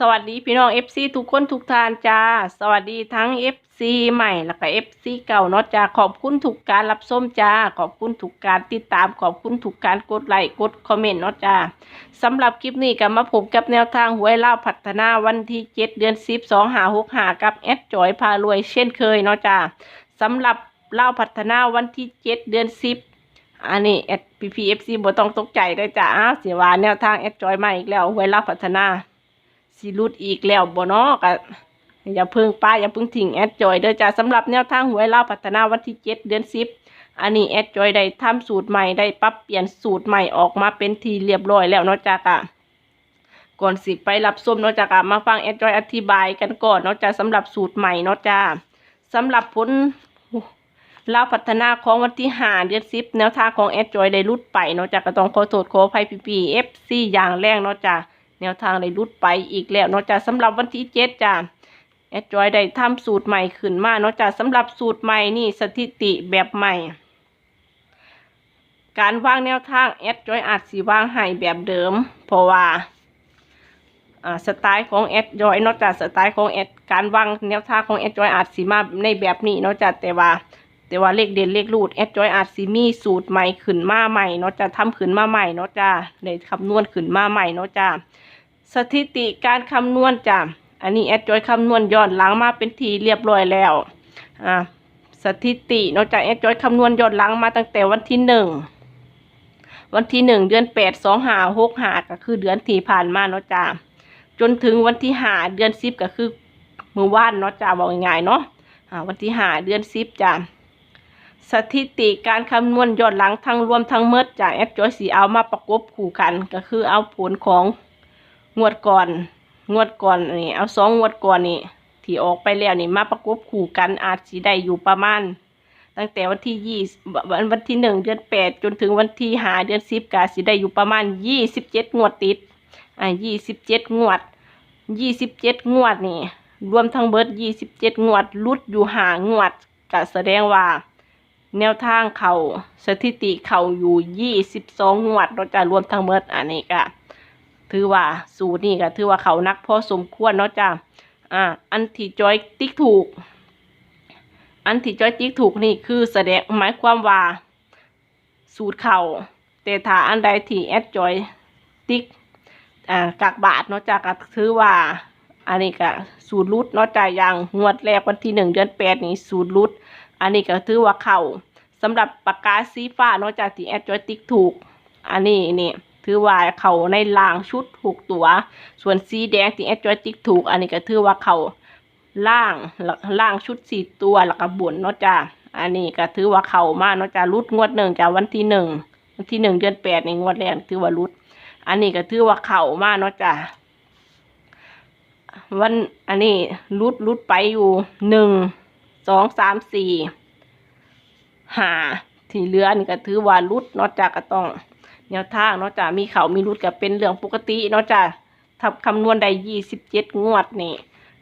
สวัสดีพี่น้อง FC ทุกคนทุกทานจ้า สวัสดีทั้ง FC ใหม่แล้วก็ FC เก่าเนาะจ้าขอบคุณทุกการรับชมจ้า ขอบคุณทุกการติดตามขอบคุณทุกการกดไลค์กดคอมเมนต์เนาะจ้าสำหรับคลิปนี้ก็มาพบกับแนวทางหวยเล่าพัฒนาวันที่ 7 เดือน 10 2 5 6 5กับแอดจอยพารวยเช่นเคยเนาะจ้าสำหรับเล่าพัฒนาวันที่ 7 เดือน 10อันนี้แอดพีพีเอฟซีบ่ต้องตกใจเลยจ้าอ้าวเสียว่าแนวทางแอดจอยมาอีกแล้วหวยเล่าพัฒนา สิรุดอีกแล้วบ่นาะก็อย่าเพิ่งป้าอย่าเพิ่งทิ้งแอดจอยเด้อจ้าสำหรับแนวทางหวยเล่าพัฒนาวันที่7เดือน10อันนี้แอดจอยได้ทำสูตรใหม่ได้ปรับเปลี่ยนสูตรใหม่ออกมาเป็นทีเรียบร้อยแล้วเนาะจ้ากะก่อนสิไปรับส้มเนาะจ้ากะมาฟังแอดจอยอธิบายกันก่อนเนาะจ้าสำหรับสูตรใหม่เนาะจ้าสำหรับผลเล่าพัฒนาของวันที่5เดือน10แนวทางของแอดจอยได้รุดไปเนาะจ้าก็ต้องขอโทษขออภัยพี่พีเอฟซีอย่างแรงเนาะจ้า แนวทางได้รุดไปอีกแล้วนาะจ้ะสำหรับวันที่เจ็ดจ้ะแอดจอยได้ทำสูตรใหม่ขึ้นมานาะจ้ะสำหรับสูตรใหม่นี่สถิติแบบใหม่ การวางแนวทางแอดจอยอาจสีวางให้แบบเดิม เพราะว่าสไตล์ของแอดจอยนาะจ้ะสไตล์ของแอดการวางแนวทางของแอดจอยอาจสีมาในแบบนี้นาะจ้ะแต่ว่าแต่ว่าเลขเด่นเลขรูดแอดจอยอาจสิมีสูตรใหม่ขึ้นมาใหม่เนาะจะทำขึ้นมาใหม่เนาะจ้าได้คำนวณขึ้นมาใหม่เนาะจ้า สถิติการคำนวณจ้าอันนี้แอดจอยคำนวณย้อนหลังมาเป็นทีเรียบร้อยแล้วอ่าสถิติเนาะจ้าแอดจอยคำนวณย้อนหลังมาตั้งแต่วันที่หนึ่งวันที่หนึ่งเดือนแปดสองหาหกหาก็คือเดือนที่ผ่านมาเนาะจ้าจนถึงวันที่หาเดือนสิบก็คือมือว่านเนาะจ้าบอกง่ายๆเนาะอ่าวันที่หาเดือนสิบจ้าสถิติการคำนวณย้อนหลังทั้งรวมทั้งเมดจากแอดจอยสีเอามาประกบคู่กัน ก็คือเอาผลของ งวดก่อน งวดก่อนนี่เอาสองงวดก่อนนี่ที่ออกไปแล้วนี่มาประกบคู่กันอาจสีได้อยู่ประมาณ ตั้งแต่วันที่ยี่วันวันที่หนึ่งเดือนแปดจนถึงวันที่หาเดือนสิบกาสีได้อยู่ประมาณยี่สิบเจ็ดงวดติดอ่ายี่สิบเจ็ดงวดยี่สิบเจ็ดงวดนี่รวมทั้งเบิร์ดยี่สิบเจ็ดงวดลุดอยู่หางวดก็แสดงว่า แนวทางเขาสถิติเขาอยู่ยี่สิบสองงวดเราจะรวมทั้งหมดอันนี้ก็ ถือว่าสูตรนี่ก็ถือว่าเขานักพอสมควรเนาะจ้ะอ่าอันที่จอยติ๊กถูก อันที่จอยติ๊กถูกนี่คือแสดงหมายความว่า สูตรเขาแต่ถ้าอันใดที่แอดจอยติ๊กอ่ากากบาทเนาะจ้ะก็ถือว่า อันนี้ก็สูตรรุดเนาะจ้ะอย่างงวดแรกวันที่หนึ่งเดือนแปดนี่สูตรรุด อันนี้ก็ถือว่าเข้าสำหรับปากกาสีฟ้าเนอกจาที่แอดจอยติ๊กถูก อันนี้นี่ ถือว่าเขาในล่างชุดถูกตัว ส่วนสีแดงที่แอดจอยติ๊กถูก อันนี้ก็ถือว่าเขาล่างล่างชุดสี่ตัวแล้วก็บนเนาะจ้าอันนี้ก็ถือว่าเขามาเนาะจ้ารุดงวดหนึ่งจากวันที่หนึ่งวันที่หนึ่งเดือนแปดในงวดแรกถือว่ารุด อันนี้ก็ถือว่าเขามาเนาะจ้าวันอันนี้รุดรุดไปอยู่หนึ่งสองสามสี่หาที่เหลือนี่ก็ถือว่ารุดเนอกจากก็ต้อง แนวทางเนอกจามีเขามีรุดก็เป็นเรื่องปกติเนอกจากทำคำนวณได้ยี่สิบเจ็ดงวดนี่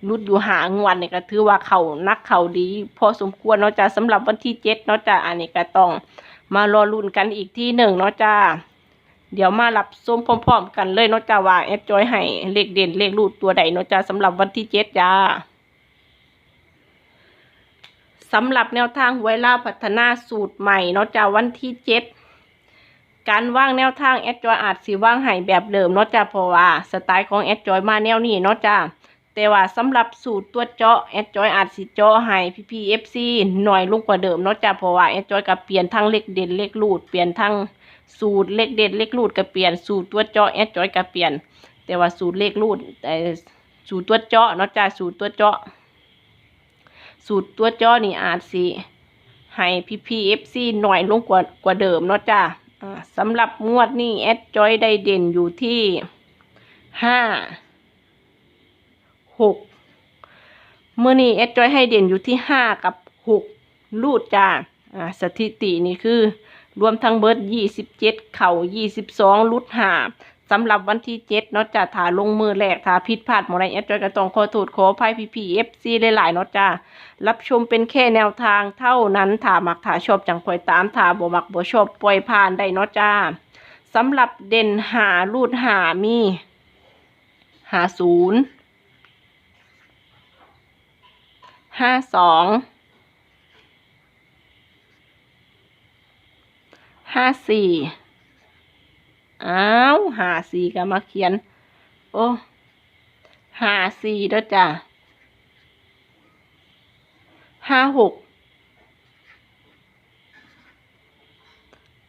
รุดอยู่หางวดนี่ก็ถือว่าเขานักเขาดี พอสมควรเนอกจาสำหรับวันที่เจ็ดเนอกจาอันนี้ก็ต้องมารอลุ้นกันอีกที่หนึ่งเนอกจาเดี๋ยวมารับส้มพร้อม ๆ กันเลยเนอกจาว่าแอดจอยให้เลขเด่นเลขรูดตัวใดเนอกจาสำหรับวันที่เจ็ดจ้าสำหรับแนวทางหวยล่าพัฒนาสูตรใหม่เนาะจาวันที่เจ็ด การว่างแนวทางแอดจอยอาจสิว่างให้แบบเดิมเนาะจ้าเพราะว่าสไตล์ของแอดจอยมาแนวนี้เนาะจ้าแต่ว่าสำหรับสูตรตัวเจาะแอดจอยอาจสิเจาะให้พี่พีเอฟซีหน่อยลงกว่าเดิมเนาะจ้าเพราะว่าแอดจอยกับเปลี่ยนทั้งเลขเด่นเลขรูดเปลี่ยนทั้งสูตรเลขเด่นเลขรูดกับเปลี่ยนสูตรตัวเจาะแอดจอยกับเปลี่ยน แต่ว่าสูตรเลขรูดแต่สูตรตัวเจาะเนาะจ้าสูตรตัวเจาะ สูตรตัวเจ้อนี่อาจสิให้พีพีเอฟซีหน่อยลงกว่ากว่าเดิมเนาะจ้า สำหรับงวดนี้แอดจอยได้เด่นอยู่ที่ห้าหกเมื่อนี้แอดจอยให้เด่นอยู่ที่ห้ากับหกลูดจ้าสถิตินี่คือ รวมทั้งเบิร์ดยี่สิบเจ็ดเข่ายี่สิบสองลุดหา สำหรับวันที่เจ็ดนาะจ้าถาลงมือแหลกถาผิดพลาดหมดไรแอดจอยก็ต้องขอโทษขออภัยพี่พี่เอฟซีหลายๆนาะจ้ารับชมเป็นแค่แนวทางเท่านั้นถามักถาชอบจังคอยตามถาบ่มักบ่ชอบปล่อยผ่านได้นาะจ้าสำหรับเด่นหาลูดหามีหาศูนย์ห้าสองห้าสี่ อ้าวหาสี่ก็มาเขียน โอ้หาสี่เด้อจ้ะห้าหก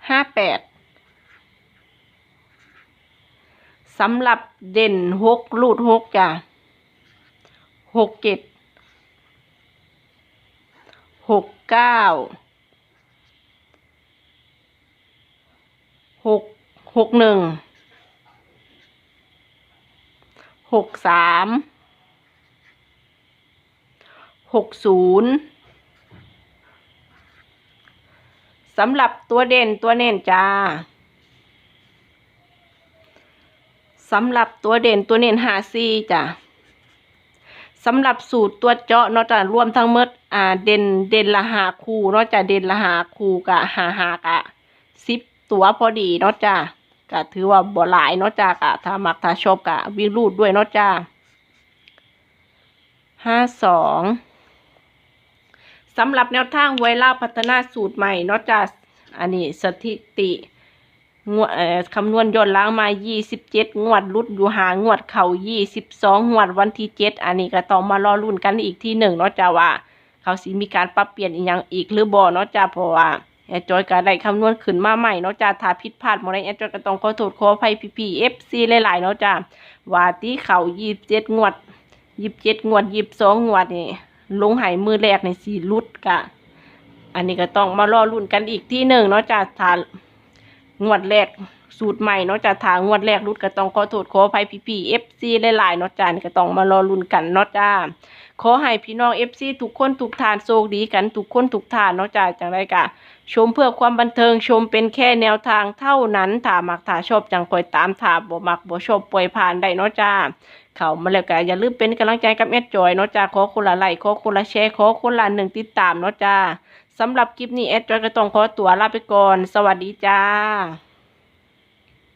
ห้าแปดสำหรับเด่นหกรูดหกจ้ะหกเจ็ดหกเก้าหก หกหนึ่ง หกสาม หกศูนย์สำหรับตัวเด่นตัวเน่นจ้า สำหรับตัวเด่นตัวเน่นหาซีจ้ะสำหรับสูตรตัวเจาะเนาะจ้ะรวมทั้งหมดอ่าเด่นเด่นละหาคู่เนาะจ้ะเด่นละหาคู่กะหาหากะสิบตัวพอดีเนาะจ้ะ ก็ถือว่าบ่หลายเนาะจ้ะกะถ้ามักถ้าชอบกะวิ่งรูดด้วยเนาะจ้ะห้าสองสำหรับแนวทางไวล่าพัฒนาสูตรใหม่เนาะจ้ะอันนี้สถิติงวดคำนวณย้อนหล้างมายี่สิบเจ็ดงวดรุดอยู่หางวดเข่ายี่สิบสองงวดวันที่เจ็ดอันนี้ก็ต้องมารอรุ่นกันอีกที่หนึ่งเนาะจ้ะว่า เขาสิมีการปรับเปลี่ยนอีกอย่างอีกหรือบ่เนาะจ้าเพราะว่า แอดจอยก็ได้คำนวณขึ้นมาใหม่เนาะจ้าถ้าผิดพลาดหมดใดแอดจอยก็ต้องขอโทษขออภัยพี่ๆ FC หลายๆเนาะจ้าว่าตีเขายีเจ็ดงวดยี่เจ็ดงวดยี่สองงวดนี่ลงหายมือแรกในสี่ลุดกะ อันนี้ก็ต้องมารอรุ่นกันอีกที่หนึ่งเนาะจ้าถ้างวดแรก สูตรใหม่เนาะจ้าถ้างวดแรกรุดก็ต้องขอโทษขออภัยพี่ๆ FC หลายๆเนาะจ้าก็ต้องมารอรุ่นกันเนาะจ้าขอให้พี่น้องเอฟซีทุกคนทุกทานโชคดีกันทุกคนทุกทานเนาะจ้าจังไรกะชมเพื่อความบันเทิงชมเป็นแค่แนวทางเท่านั้นถ้ามักถ้าชอบจังคอยตามถ้าบ่มักบ่ชอบปล่อยผ่านได้เนาะจ้าเข้ามาแล้วก็อย่าลืมเป็นกำลังใจกับแอดจอยเนาะจ้าขอคนละไลค์ขอคนละแชร์ขอคนละหนึ่งติดตามเนาะจ้าสำหรับคลิปนี้แอดจอยก็ต้องขอตัวลาไปก่อน สวัสดีจ้า